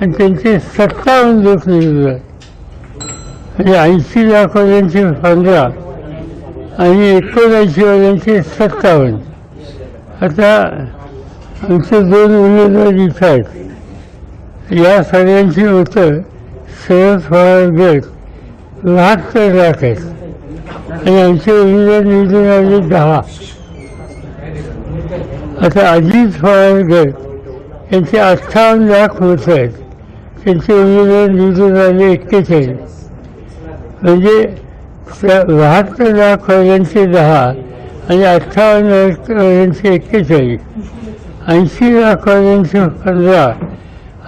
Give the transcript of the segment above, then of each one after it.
आणि त्यांचे सत्तावन्न दिवस निवडून आले. म्हणजे ऐंशी लाखवाल्यांचे पंधरा आणि एकोणऐंशीवाल्यांचे सत्तावन्न. आता आमचे दोन उमेदवार इथं आहेत. या सगळ्यांची मतं शरद पवार गट बहात्तर लाख आहेत. आणि आमचे उमेदवार निवडून आले दहा. आता अजित पवार गट यांचे अठ्ठावन्न लाख मतं आहेत. त्यांचे उमेदवार निवडून आले एक्केचाळीस म्हणजे बहात्तर लाख वर्गांचे दहा आणि अठ्ठावन्न लाख एक्केचाळीस ऐंशी लाख वर्गांचे पंधरा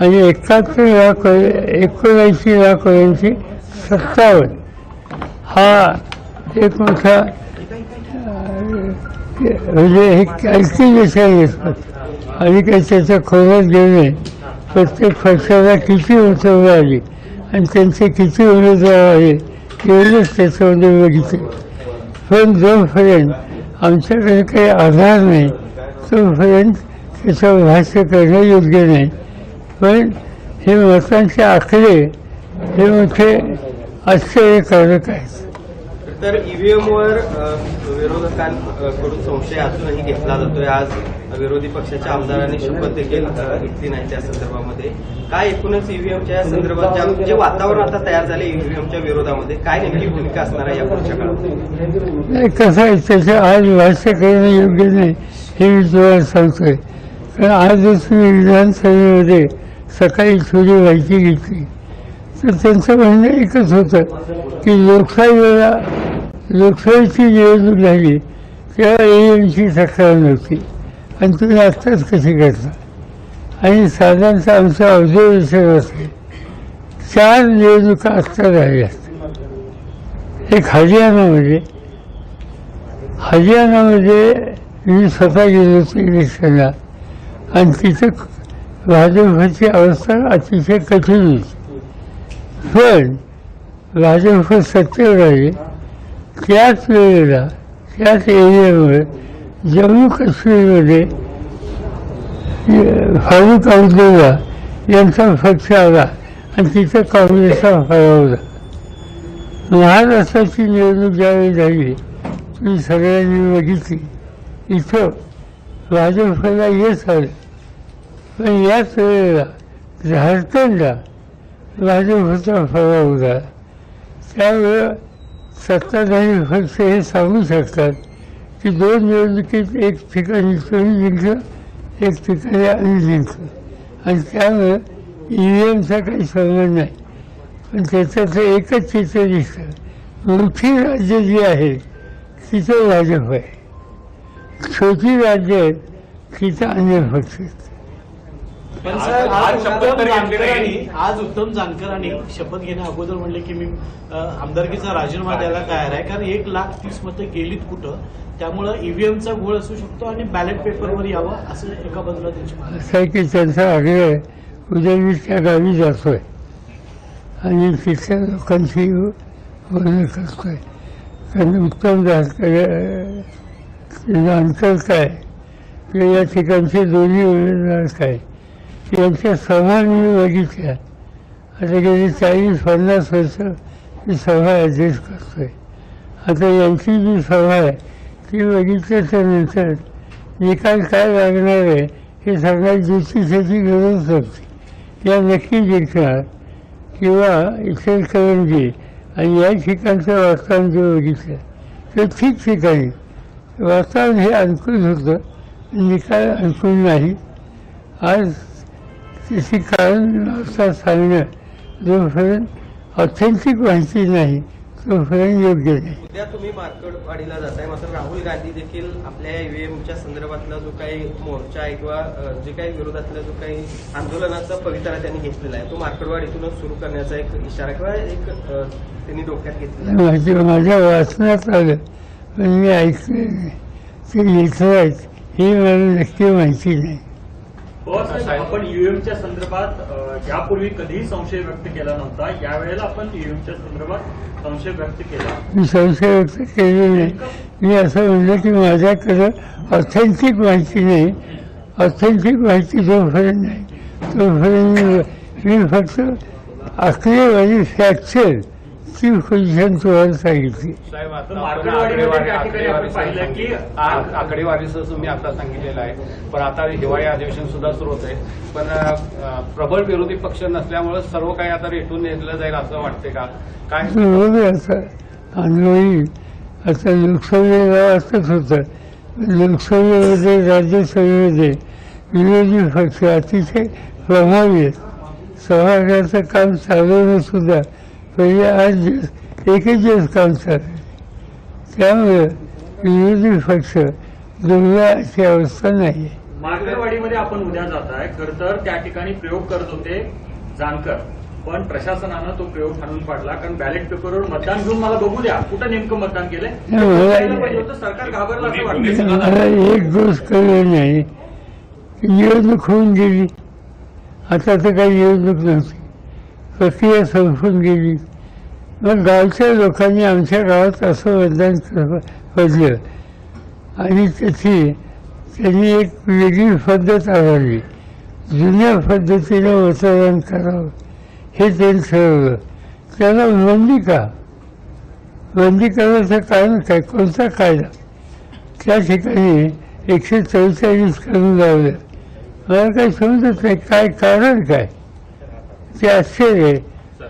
आणि एकाहत्तर लाख एकोणऐंशी लाख वर्गांचे सत्तावन्न. हा एक मोठा म्हणजे हे ऐकून विचार असतात आणि काही त्याचा खोलात घेऊ नये प्रत्येक पक्षाला किती मतं आली आणि त्यांचे किती उमेदवार आले एवढंच त्याच्यामध्ये म्हणजे बघितले पण जोपर्यंत आमच्याकडे काही आधार नाही तोपर्यंत त्याचं भाष्य करणं योग्य नाही. पण हे मतांचे आकडे हे मोठे आश्चर्यकारक आहेत. तर ईव्हीएमवर विरोधकांकडून संशय अजूनही घेतला जातोय. आज विरोधी पक्षाच्या आमदारांनी शपथ देखील घेतली नाही त्या संदर्भामध्ये. काय एकूणच ईव्हीएमच्या या संदर्भात जे वातावरण आता तयार झाले ईव्हीएमच्या विरोधामध्ये काय नेमकी भूमिका असणार आहे या पुढच्या काळात? नाही कसं आहे त्याचं आज भाष्य करणं योग्य नाही हे मी तुम्हाला सांगतोय. कारण आजच मी विधानसभेमध्ये सकाळी थोडी माहिती घेतली. तर त्यांचं म्हणणं एकच होतं की लोकशाहीला लोकशाहीची निवडणूक झाली तेव्हा एमची तक्रार नव्हती. आणि तुम्ही आत्ताच कशी करता? आणि साधारणतः आमचं ऑब्झर्वेशन असते चार निवडणुका आत्ता झाल्या एक हरियाणामध्ये हरियाणामध्ये मी स्वतः गेलो होतो इलेक्शनला. आणि तिथं भाजपची अवस्था अतिशय कठीण होती. पण भाजप सत्तेवर आली. त्याच वेळेला त्याच एरियामुळे जम्मू काश्मीरमध्ये अं, फारुख अब्दुल्ला यांचा पक्ष आला आणि तिथं काँग्रेसचा हरवला महाराष्ट्राची निवडणूक ज्यावेळी झाली तुम्ही सगळ्यांनी बघितली. इथं भाजपला येत आलं. पण याच वेळेला झारखंडला भाजपचा पराभव झाला त्यावेळेला सत्ताधारी फक्त हे सांगू शकतात की दोन निवडणुकीत एक ठिकाणी तुम्ही जिंकलं एक ठिकाणी आम्ही जिंकलं आणि त्यामुळं ई व्ही एमचा काही संबंध नाही. पण त्याच्यातलं एकच चित्र दिसतं. मोठी राज्य जी आहेत तिथं भाजप आहे. छोटी राज्य आहेत तिथं अन्य पक्ष आहेत पण आज- साहेब, आज उत्तम. जानकरांनी आज उत्तम जानकरांनी शपथ घेण्या अगोदर म्हणले की मी आमदारकीचा राजीनामा द्यायला तयार आहे. कारण एक लाख तीस मतं गेलीत कुठं? त्यामुळं ईव्हीएमचा घोळ असू शकतो आणि बॅलेट पेपरवर यावं असं एका बाजूला त्यांची मागणी आहे. असं आहे की त्यांचा आग्रह आहे. उद्या मी त्या गावी जातोय. आणि तिथल्या लोकांची बोलणं करतोय कारण उत्तम जानकर काय? किंवा या ठिकाणचे दोन्ही उमेदवार काय? यांच्या सभा मी बघितल्या. आता गेली चाळीस पन्नास वर्ष मी सभा ॲडजस्ट करतोय. आता यांची जी सभा आहे ती बघितल्याच्या नंतर निकाल काय लागणार आहे हे सगळ्यात ज्योतिषाची गरज लागते या नक्की जिंकणार किंवा इचलकरंजी आणि या ठिकाणचं वातावरण जे बघितलं ते ठिकठिकाणी वातावरण हे अनुकूल होतं निकाल अनुकूल नाही. आज त्याची कारण असं सांगणं जोपर्यंत ऑथेंटिक माहिती नाही तोपर्यंत योग्य नाही उद्या तुम्ही मार्केटवाडीला जाताय मात्र राहुल गांधी देखील आपल्या ईव्हीएमच्या संदर्भातला जो काही मोर्चा आहे किंवा जे काही विरोधातला जो काही आंदोलनाचा पवित्रा त्यांनी घेतलेला आहे तो मार्केटवाडीतूनच सुरू करण्याचा एक इशारा किंवा एक त्यांनी डोक्यात घेतलेला आहे माझ्या वाचण्यात आलं पण मी ऐकलं ते लिहित आहेत ही मला नक्की माहिती नाही. आपण ईव्हीएमच्या संदर्भात यापूर्वी कधीही संशय व्यक्त केला नव्हता यावेळेला आपण ईव्हीएमच्या संदर्भात संशय व्यक्त केला. मी संशय व्यक्त केले नाही. मी असं म्हणलं की माझ्याकडे ऑथेंटिक माहिती नाही. ऑथेंटिक माहिती जोपर्यंत नाही तोपर्यंत मी फक्त आकडेवारी फॅक्चर तुम्हाला सांगितली पाहिलं की आ- आकडेवारीचं तुम्ही आता सांगितलेलं आहे. पण आता हिवाळी अधिवेशन सुद्धा सुरू होत आहे पण प्रबळ विरोधी पक्ष नसल्यामुळे सर्व काही आता रेटून नेलं जाईल असं वाटते का? काय? अनुभवी आता लोकसभेला असंच होतं. लोकसभेमध्ये राज्यसभेमध्ये विरोधी पक्ष अतिशय प्रभावी आहेत. सभागृहाचं काम चालवणं सुद्धा आठ दिवस एकच दिवस काम चाललं त्यामुळे विरोधी पक्ष दुर्गाची अवस्था नाही आहे. मार्केटवाडीमध्ये आपण उद्या जात आहे खर तर त्या ठिकाणी प्रयोग करत होते जानकर. पण प्रशासनानं तो प्रयोग हाणून पाडला. कारण बॅलेट पेपरवर मतदान घेऊन मला बघू द्या. कुठं नेमकं मतदान केलंय. सरकार घाबरलं असं वाटतं मला एक गोष्ट कळलं नाही. निवडणूक होऊन गेली. आता तर काही निवडणूक नव्हती. प्रक्रिया संपून गेली. मग गावच्या लोकांनी आमच्या गावात असं वरदान पडलं आणि त्याची त्यांनी एक वेगळी पद्धत आवडली. जुन्या पद्धतीनं मतदान करावं. हे त्यांनी ठरवलं. त्याला बंदी का बंदी करण्याचं कारण काय? कोणता कायदा? त्या ठिकाणी एकशे चौचाळीस करून लावलं. मला काही समजत नाही. काय कारण काय? ते आश्चर्य आहे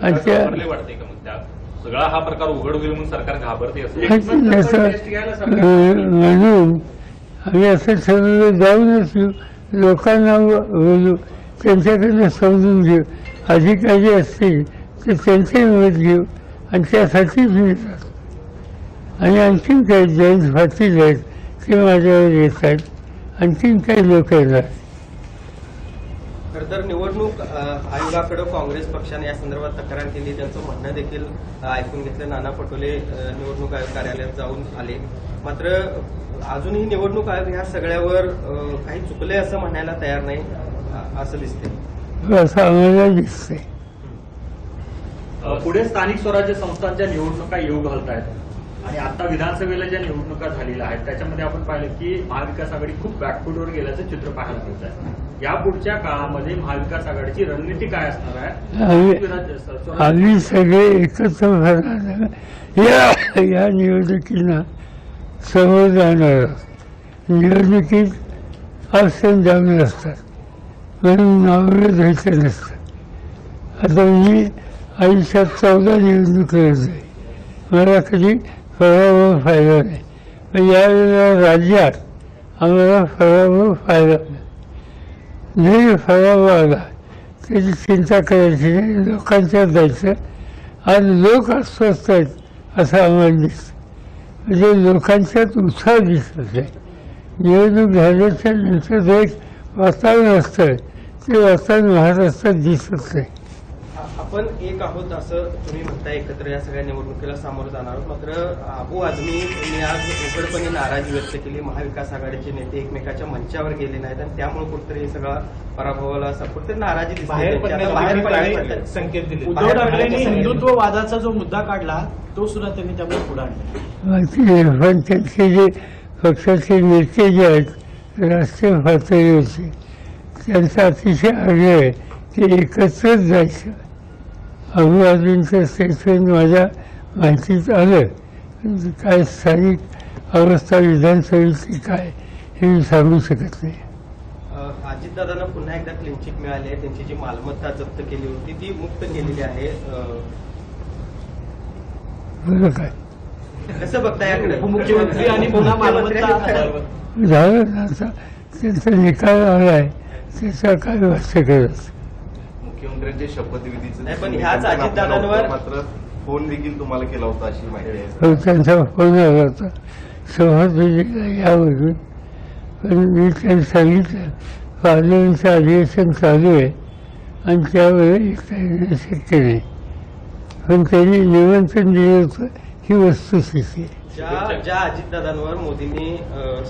आणि त्या सगळा हा प्रकार उघड होईल म्हणून सरकार घाबरते म्हणून आम्ही असं ठरवलं जाऊनच येऊ लोकांना बोलू त्यांच्याकडनं समजून घेऊ. अधिकारी असतील तर त्यांचे मत घेऊ. आणि त्यासाठीच मी जातो आणि आणखीन काही जयंत पाटील आहेत ते माझ्यावर येत आहेत. आणखीन काही लोक येणार खरं तर निवडणूक आयोगाकडे काँग्रेस पक्षाने या संदर्भात तक्रार केली. त्यांचं म्हणणं देखील ऐकून घेतलं. नाना पटोले निवडणूक आयोग कार्यालयात जाऊन आले. मात्र अजूनही निवडणूक आयोग ह्या सगळ्यावर काही चुकले असं म्हणायला तयार नाही असं दिसतंय. असं आम्हाला दिसतंय. अ, पुढे स्थानिक स्वराज्य संस्थांच्या निवडणुका येऊ घालत आहेत आणि आता विधानसभेला ज्या निवडणुका झालेल्या आहेत त्याच्यामध्ये आपण पाहिलं की महाविकास आघाडी खूप बॅकफुटवर गेल्याचं चित्र पाहायला मिळत आहे या पुढच्या काळामध्ये महाविकास आघाडीची रणनीती काय असणार आहे? आम्ही- सगळे एकत्र या या निवडणुकींना समोर जाणार. निवडणुकीत ऑप्शन जाऊन असतात. म्हणून नावं घ्यायचं नसतं. आता मी आयुष्यात चौदा निवडणूक लढलोय. मला कधी पराभव फायदा नाही या यावेळेला राज्यात आम्हाला पराभव फायदा नाही जरी पराभव आला त्याची चिंता करायची नाही लोकांच्या जायचं आणि लोक अस्वस्थ आहेत असं आम्हाला दिसतं म्हणजे लोकांच्यात उत्साह दिसत आहे निवडणूक झाल्याच्यानंतर जे एक वातावरण असतं ते वातावरण महाराष्ट्रात दिसत नाही आपण एक आहोत असं तुम्ही म्हणताय एकत्र या सगळ्या निवडणुकीला सामोरं जाणार आहोत. मात्र अबू आझमी यांनी आज उघडपणे नाराजी व्यक्त केली. महाविकास आघाडीचे नेते एकमेकाच्या मंचावर गेले नाहीत आणि त्यामुळे कुठेतरी हे सगळा पराभवाला असं कुठेतरी नाराजी बाहेर संकेत दिले बाहेर उद्धव ठाकरेंनी. हिंदुत्ववादाचा जो मुद्दा काढला तो सुद्धा त्यांनी त्यामुळे पुढे आणला. पण त्यांचे जे पक्षाचे नेते जे आहेत राष्ट्रीय पातळीवरचे त्यांचा अतिशय आग्रह आहे की एकत्रच जायचं. अभिवादींचं स्टेटमेंट माझ्या माहितीत आलं. काय स्थानिक अवस्था विधानसभेची काय हे मी सांगू शकत नाही. अजितदादांना पुन्हा एकदा क्लीन चिट मिळाली. आहे त्यांची जी मालमत्ता जप्त केली होती ती मुक्त केलेली आहे. अ, बरं काय कसं बघता याकडे? उपमुख्यमंत्री आणि पुन्हा मालमत्ता झालं त्यांचा निकाल आला आहे त्याचा काय भाष्य करत? मुख्यमंत्र्यांचे शपथविधीचं पण ह्याच अजितदादांवर- मात्र फोन देखील तुम्हाला केला होता अशी माहिती आहे. हो त्यांचा फोन आला होता. सभापतीला यावरून पण मी त्यांनी सांगितलं पार्लमेंटचं अधिवेशन चालू आहे आणि त्यावेळी एकटा येणं शक्य नाही. पण त्यांनी निमंत्रण दिलं होतं ही वस्तुस्थिती आहे. ज्या ज्या अजितदादांवर मोदींनी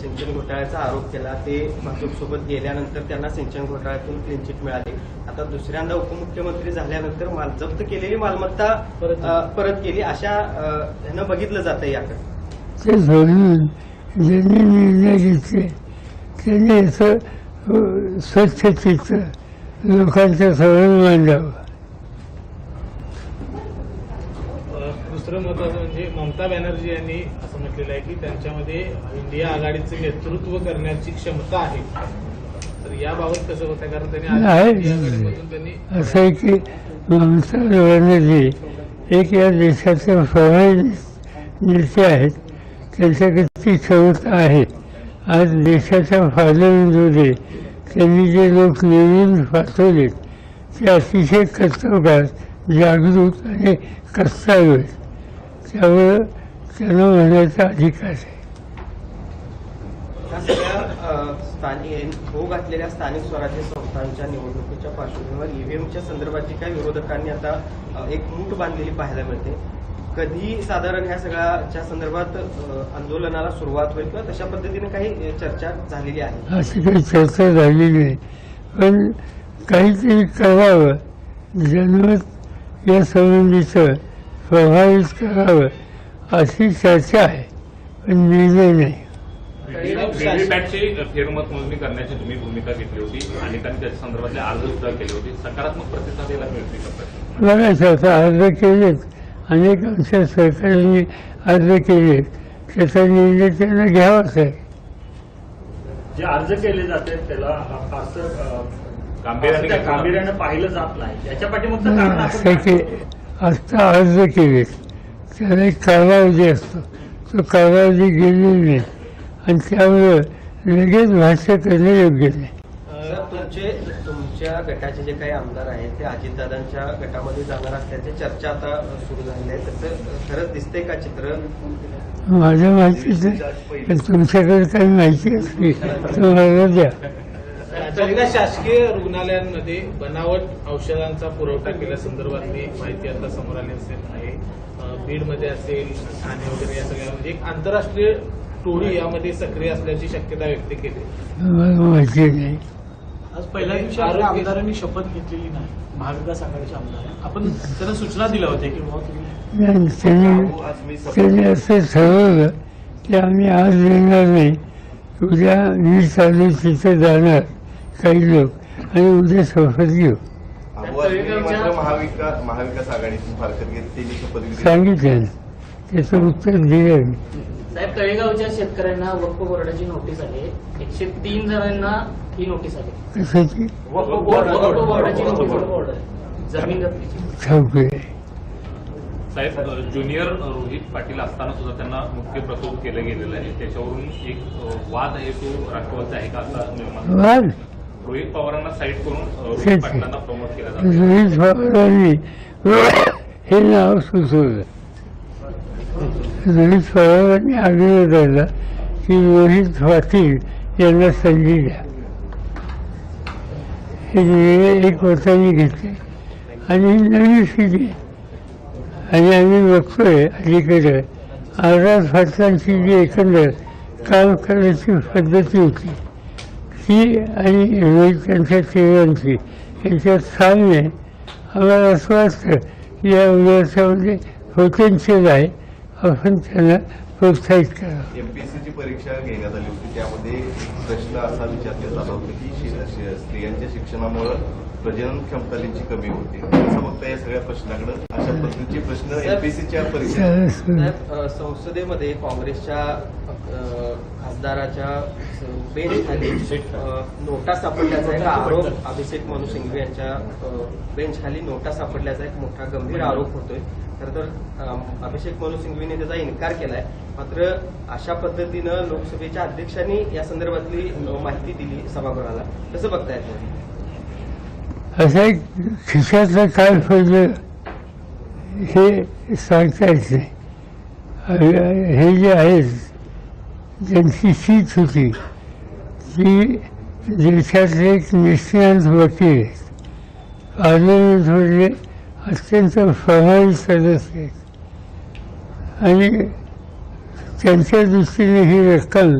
सिंचन घोटाळ्याचा आरोप केला ते भाजपसोबत गेल्यानंतर त्यांना सिंचन घोटाळ्यातून क्लीन चिट मिळाली. आता दुसऱ्यांदा उपमुख्यमंत्री झाल्यानंतर माल जप्त केलेली मालमत्ता परत केली अशा ह्यानं बघितलं जातं याकडे. ते म्हणून ज्यांनी निर्णय घेतले त्यांनी याचं अ, स्वच्छ चित्र लोकांच्या समोर मांडावं. दुसरं महत्वाचं म्हणजे ममता बॅनर्जी यांनी असं म्हटलेलं आहे की त्यांच्यामध्ये इंडिया आघाडीचे नेतृत्व करण्याची क्षमता आहे. तर याबाबत कसं होतं? कारण त्यांनी असं आहे की ममता बॅनर्जी एक या देशाचे प्रभावी नेते आहेत. त्यांच्याकडे ती क्षमता आहे. आज देशाच्या पार्लमेंटमध्ये त्यांनी जे लोक निवडून पाठवलेत ते अतिशय कर्तव्यात जागृत आणि कष्टाळू त्यामुळं त्यांना म्हणण्याचा अधिकार आहे. स्थानिक होऊ घातलेल्या स्थानिक स्वराज्य संस्थांच्या निवडणुकीच्या पार्श्वभूमीवर ईव्हीएमच्या संदर्भात जी काही विरोधकांनी आता एक मूठ बांधलेली पाहायला मिळते. कधी साधारण ह्या सगळ्याच्या संदर्भात आंदोलनाला सुरुवात होईल किंवा तशा पद्धतीने काही चर्चा झालेली आहे? अशी काही चर्चा झाली नाही पण काहीतरी करावं. जनमत या संबंधीचं प्रभावित करावं अशी चर्चा आहे पण निर्णय नाही. फेरमत मोजणी करण्याची तुम्ही भूमिका घेतली होती अनेकांनी त्याच्या संदर्भातले अर्ज सुद्धा केले होते. सकारात्मक प्रतिसाद याला मिळते का प्रश्न बघायचं आता अर्ज केलेत अनेक आमच्या सरकारने अर्ज केलेत त्याचा निर्णय त्यांना घ्यावाच आहे. जे अर्ज केले जाते त्याला फारसं अं, गांभीर्याने फारसं त्या घेतलं गांभीर्यानं पाहिलं जात नाही. याच्या पाठीमागचं कारण असं आत्ता अर्ज केलेत त्याला एक कालावधी असतो. तो कालावधी गेलेला नाही. आणि त्यामुळं लगेच भाष्य करणे योग्य नाही. तुमचे तुमच्या गटाचे जे काही आमदार आहेत ते अजितदादांच्या गटामध्ये जाणार असल्याची चर्चा आता सुरू झालेली आहे. तसं खरंच दिसतंय का चित्र? माझ्या माहितीच पण तुमच्याकडे काही माहिती असली तर मला द्या. राज्यातल्या शासकीय रुग्णालयांमध्ये बनावट औषधांचा पुरवठा केल्यासंदर्भातली माहिती आता समोर आली असेल. आहे बीडमध्ये असेल ठाणे वगैरे या सगळ्यामध्ये एक आंतरराष्ट्रीय टोळी यामध्ये सक्रिय असल्याची शक्यता व्यक्त केली. आज पहिल्या दिवशी आपल्या आमदारांनी शपथ घेतलेली नाही. महाविकास आघाडीच्या आमदार आपण त्यांना सूचना दिल्या होत्या की बाबा त्यांनी असं ठरवलं की आम्ही आज येणार नाही. उद्या वीज चालू तिथे जाणार. काही लोक आणि उद्या शपथ घेऊ महाविकास महाविकास आघाडीतून फारकत घेत त्यांनी शपथविधी सांगितलं. त्याचं उत्तर दिलं. मी साहेब तळेगावच्या शेतकऱ्यांना वक्फ बोर्डाची नोटीस आली. एकशे तीन जणांना ही नोटीस आली. कशाची? वक्फ बोर्डाची नोटीस जमीन जप्तीची. ठाऊक आहे साहेब ज्युनियर रोहित पाटील असताना सुद्धा त्यांना मुख्य प्रस्तुत केलं गेलेलं आहे त्याच्यावरून एक अ, वाद आहे तो राष्ट्रवादीचा आहे का? असा निर्माण झाला. वाद? रोहित पवारांना साईड करून रोहित. पाटलांना प्रमोट केलं जातं. रोहित पवारांनी हे नाव सुचवलं. रोहित पवारांनी आग्रह धरला की रोहित पाटील यांना संधी द्या. हे निर्णय एक वर्षांनी घेतले. आणि नवी स्थिती. आणि आम्ही बघतोय अलीकडे. आझाद पाटलांची जी एकंदर काम करण्याची पद्धती होती. ती आणि रोहित यांच्या चेहऱ्यांची यांच्यात साम्य. आम्हाला असं वाटतं की या वर्षामध्ये पोटेन्शियल आहे आपण त्यांना प्रोत्साहित करावं एमपीएससीची परीक्षा घेण्यात आली होती. त्यामध्ये प्रश्न असा विचारला झाला होता की स्त्रियांच्या शिक्षणामुळं प्रजनन क्षमता त्यांची कमी होते. असं बघता या सगळ्या प्रश्नाकडे अशा पद्धतीचे प्रश्न एमपीएससीच्या अ, संसदेमध्ये काँग्रेसच्या खासदाराच्या बेंच खाली नोटा सापडल्याचा एक आरोप अभिषेक मनु सिंघवी यांच्या बेंच खाली नोटा सापडल्याचा एक मोठा गंभीर आरोप होतोय. खरं तर अभिषेक मनु सिंघवीने त्याचा इन्कार केलाय. मात्र अशा पद्धतीनं लोकसभेच्या अध्यक्षांनी या संदर्भातली माहिती दिली सभागृहाला. कसं बघतायत तुम्ही? असं एक खिशातलं काय पडलं हे सांगता येत नाही. हे जे आहेत ज्यांची सीट होती ती देशातले एक निष्णात वकील आहेत पार्लमेंटमधले अत्यंत प्रभावी सदस्य आहेत. आणि त्यांच्या दृष्टीने ही रक्कम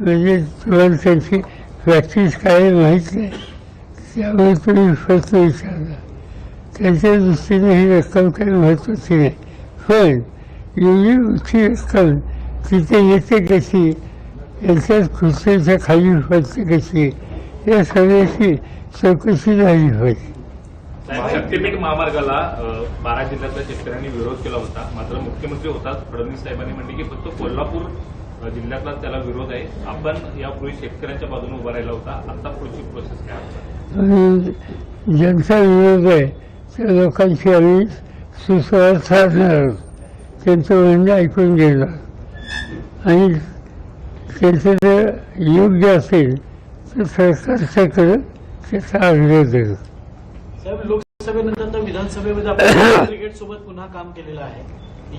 म्हणजे तुम्हाला त्यांची प्रॅक्टिस काय माहीत नाही त्यामुळे तुम्ही प्रश्न विचारला. त्यांच्या दृष्टीने ही रक्कम काही महत्त्वाची नाही पण एवढी उची रक्कम तिथे येते कशी? यांच्याच खुर्चीच्या खाली पडते कशी? या सगळ्याची चौकशी झाली पाहिजे. शक्तीपीठ महामार्गाला बारा जिल्ह्यातल्या शेतकऱ्यांनी विरोध केला होता. मात्र मुख्यमंत्री होतात. फडणवीस साहेबांनी म्हणले की फक्त कोल्हापूर जिल्ह्यातला त्याला विरोध आहे. आपण यापूर्वी शेतकऱ्यांच्या बाजूने उभा राहिला होता. आता पुढची प्रोसेस काय ज्यांचा विरोध आहे त्या लोकांशी आम्ही सुसंवाद साधणार आहोत. त्यांचं म्हणणं ऐकून घेणार आणि त्यांचं जर योग्य असेल तर सरकारच्याकडं त्याचा आग्रह देऊ साहेब लोकसभेनंतर तर विधानसभेमध्ये आपण ब्रिगेड सोबत पुन्हा काम केलेलं आहे.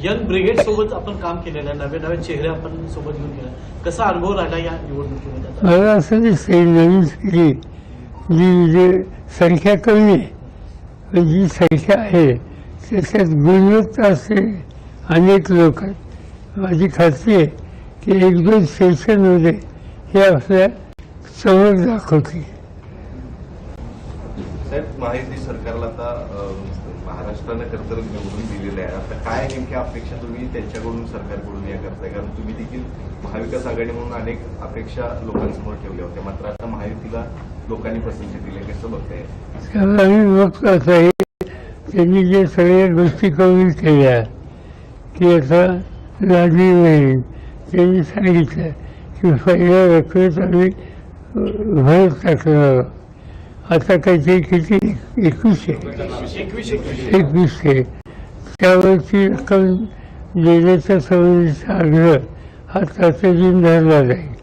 यंग ब्रिगेड सोबत आपण काम केलेलं आहे. नवे नवे चेहरे आपण सोबत घेऊन गेला कसा अनुभव राहिला या निवडणुकीमध्ये? मला असं नवीन पिढी जी जी संख्या कमी आहे जी संख्या आहे त्याच्यात गुणवत्ता असते अनेक लोक. आहेत माझी खात्री आहे की एक दोन सेशनमध्ये हे आपल्यासमोर दाखवतील साहेब महायुती सरकारला आता महाराष्ट्रानं खरं तर निवडून दिलेलं आहे. आता काय नेमक्या अपेक्षा तुम्ही त्यांच्याकडून सरकारकडून या करताय? कारण तुम्ही देखील महाविकास आघाडी म्हणून अनेक अपेक्षा लोकांसमोर ठेवल्या होत्या. मात्र आता महायुतीला लोकांनी पसंती दिली आहे. कसं बघताय? त्यामुळे आम्ही बघतो आता हे त्यांनी जे सगळ्या गोष्टी करून केल्या की आता लादली नाही त्यांनी सांगितलं की पहिल्या रकमेत आम्ही अ, भर टाकणार आहोत. आता काहीतरी किती एकवीसशे एकवीसशे त्यावरची रक्कम देण्याच्या संबंधीचा आग्रह हा तातडीने धरला जाईल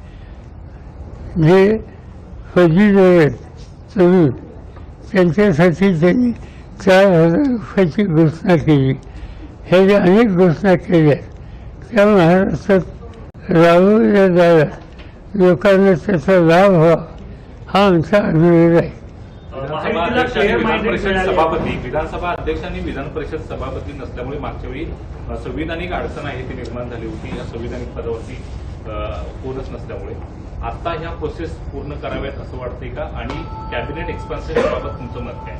जे पदवीधर आहेत तरुण त्यांच्यासाठी त्यांनी चार हजार रुपयाची घोषणा केली ह्या ज्या अनेक घोषणा केल्या त्या महाराष्ट्रात राबवल्या जाव्यात लोकांना त्याचा लाभ व्हावा हा आमचा आग्रह आहे. विधानसभा अध्यक्ष आणि विधान परिषद सभापती. विधानसभा अध्यक्ष आणि विधान परिषद सभापती नसल्यामुळे मागच्या वेळी संविधानिक अडचण आहे ती निर्माण झाली होती. या संविधानिक पदावरती अ, कोणच नसल्यामुळे. आता ह्या प्रोसेस पूर्ण कराव्यात असं वाटतंय का? आणि कॅबिनेट एक्सपान्शन बाबत तुमचं मत काय?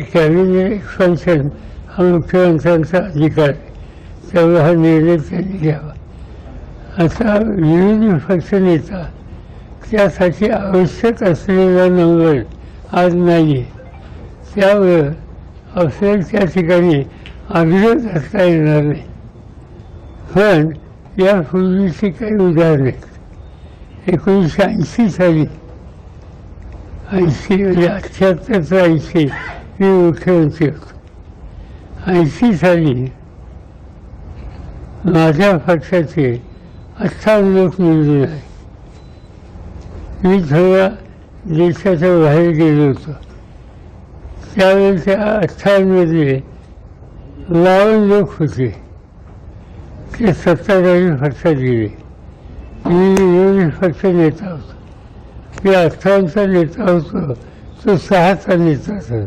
कॅबिनेट एक्सपान्शन हा मुख्यमंत्र्यांचा अधिकार आहे. त्यामुळे हा निर्णय त्यांनी घ्यावा असा विरोधी पक्षनेता त्यासाठी आवश्यक असलेला नंबर आज नाही. आहे त्यामुळं आपल्याला त्या ठिकाणी आग्रह करता येणार नाही. पण यापूर्वीची काही उदाहरण. आहेत एकोणीसशे ऐंशी साली ऐंशी म्हणजे अठ्ठ्याहत्तर ते ऐंशी मी मुख्यमंत्री होतो. ऐंशी साली माझ्या पक्षाचे अठ्ठावन्न लोक निवडून आहे. मी थोडा देशाच्या बाहेर गेलो होतो त्यावेळेस त्या अठ्ठावन्नमध्ये बावन्न लोक होते ते सत्ताधारी पक्षात गेले मी विरोधी पक्ष नेता होतो. मी अठ्ठावन्नचा नेता होतो तो सहाचा नेता होता.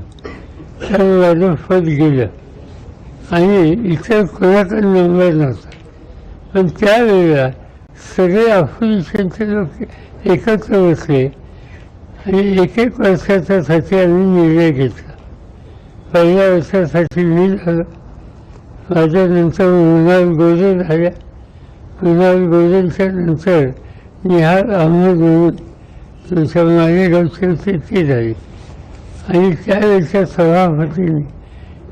त्यामुळे माझं पद गेलं. आणि इतर कोणाकडे नंबर नव्हता. पण त्यावेळेला सगळे ऑपोजिशनचे लोक एकत्र बसले आणि एक एक वर्षाच्यासाठी आम्ही निर्णय घेतला. पहिल्या वर्षासाठी मी झालो. माझ्यानंतर मृणाल गोरे झाल्या. मृणाल गोरेंच्या नंतर निहाल अहमद म्हणून तुमच्या मालेगावची होती ती झाली. आणि त्यावेळेच्या सभापतींनी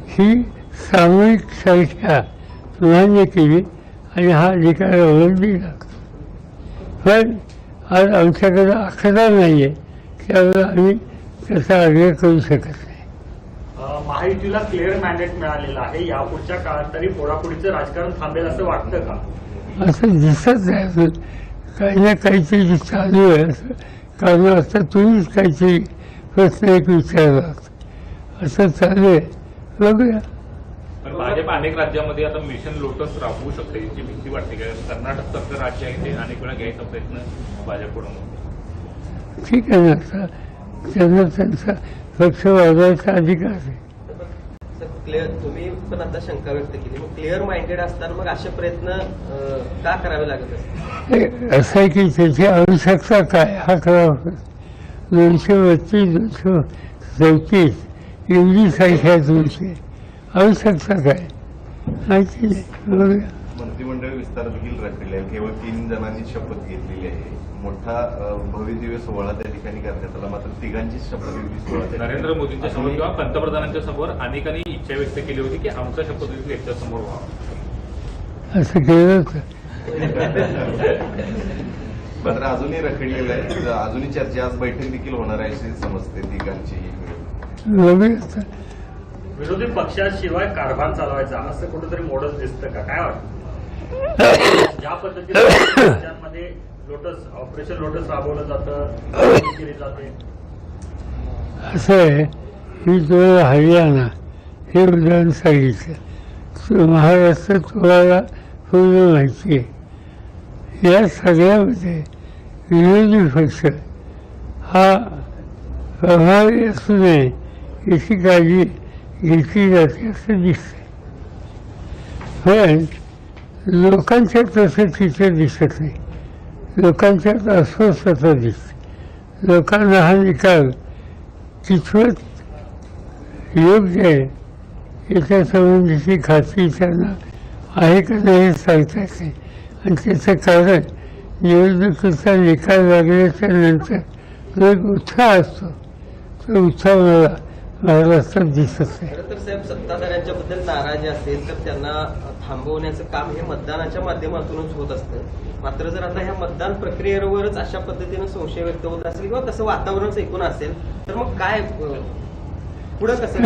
ही सामूहिक संख्या मान्य केली आणि हा अधिकार अवलंबिला पण आज आमच्याकडे आकडा नाही आहे त्यामुळे आम्ही त्याचा आग्रह करू शकत नाही. महायुतीला क्लिअर मॅन्डेट मिळालेलं आहे. यापुढच्या काळात तरी फोडाफोडीचं राजकारण थांबेल असं वाटतं का? असं दिसत नाही अजून. काही ना काहीतरी चालू आहे असं. कारण आता तुम्हीच काहीतरी प्रश्न एक विचारला. असं चालू आहे. बघूया. पण भाजप अनेक राज्यामध्ये आता मिशन लोटस राबवू शकते याची भीती वाटते. का कर्नाटक सारखं राज्य आहे ते अनेक वेळा घ्यायचा प्रयत्न भाजपकडून होतो. ठीक आहे त्यांना त्यांचा पक्ष वाजवायचा अधिकार आहे. क्लिअर तुम्ही पण आता शंका व्यक्त केली. मग क्लिअर माइंडेड असताना मग असे प्रयत्न का करावे लागत असतात? असं आहे की त्याची आवश्यकता काय? हा करावा दोनशे बत्तीस दोनशे चौतीस एवढी संख्या आहे तुमची. आवश्यकता काय माहिती नाही. मंत्रिमंडळ विस्तार देखील रखलेला आहे. केवळ तीन जणांनी शपथ घेतलेली आहे. मोठा अ, भव्य दिव्य सोहळा त्या ठिकाणी करण्यात आला. मात्र तिघांची शपथविधी सोहळा नरेंद्र मोदींच्या समोर किंवा पंतप्रधानांच्या समोर अनेकांनी इच्छा व्यक्त केली होती की आमचा शपथविधी त्यांच्यासमोर व्हावा. असं केलं मात्र अजूनही रखडलेलं आहे. अजूनही चर्चा आज बैठक देखील होणार आहे अशी समजते तिघांची. विरोधी पक्षाशिवाय कारभार चालवायचा. असं कुठेतरी मॉडेल दिसतं का? काय वाटतं? ज्या पद्धतीने राज्यांमध्ये लोटस ऑपरेशन लोटस राबवलं जातं केली जाते. असं आहे ही तुला हरियाणा हे उदाहरण सांगितलं महाराष्ट्र तुम्हाला पूर्ण माहिती आहे. या सगळ्यामध्ये विरोधी पक्ष हा प्रभावी असू नये याची काळजी घेतली जाते असं दिसते पण लोकांच्यात तसं चित्र दिसत नाही लोकांच्यात अस्वस्थता दिसते लोकांना हा निकाल कितपत योग्य आहे याच्या संबंधीची खात्री त्यांना आहे का नाही हे सांगता येते आणि त्याचं कारण निवडणुकीचा निकाल लागल्याच्या नंतर जो एक उत्साह असतो तो उत्साह मला महाराष्ट्रात दिसत नाही खरं तर साहेब सत्ताधाऱ्यांच्या बद्दल नाराजी असेल तर त्यांना थांबवण्याचं काम हे मतदानाच्या माध्यमातूनच होत असतं. मात्र जर आता ह्या मतदान प्रक्रियेवरच अशा पद्धतीनं संशय व्यक्त होत असेल किंवा तसं वातावरणच एकूण असेल तर मग काय पुढं कसं?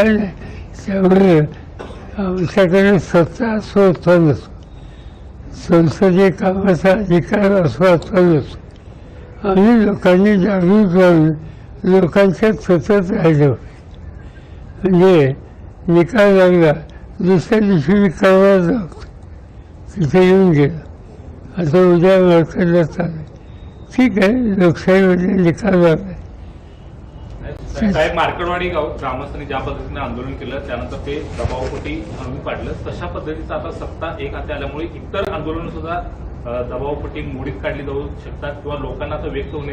त्यामुळे आमच्याकडे सत्ता असो अथवा नसो संसदीय कामाचा अधिकार असो अथवा नसो आम्ही लोकांनी जागरूक राहून लोकांच्यात सतत राहिलो. म्हणजे निकाल लागला दुसऱ्या दिवशी मी करणार जातो. तिथे येऊन गेलो आता उद्या मार्केटला चालू ठीक आहे लोकशाहीमध्ये निकाल लागला. साहेब मार्कडवाडी गाव ग्रामस्थांनी ज्या पद्धतीने आंदोलन केलं त्यानंतर ते दबावपोटी म्हणून पाडलं. तशा पद्धतीचा आता सत्ता एक हाती आल्यामुळे इतर आंदोलन सुद्धा दबावपोटी मोडीत काढली जाऊ शकतात किंवा लोकांना आता व्यक्त होणे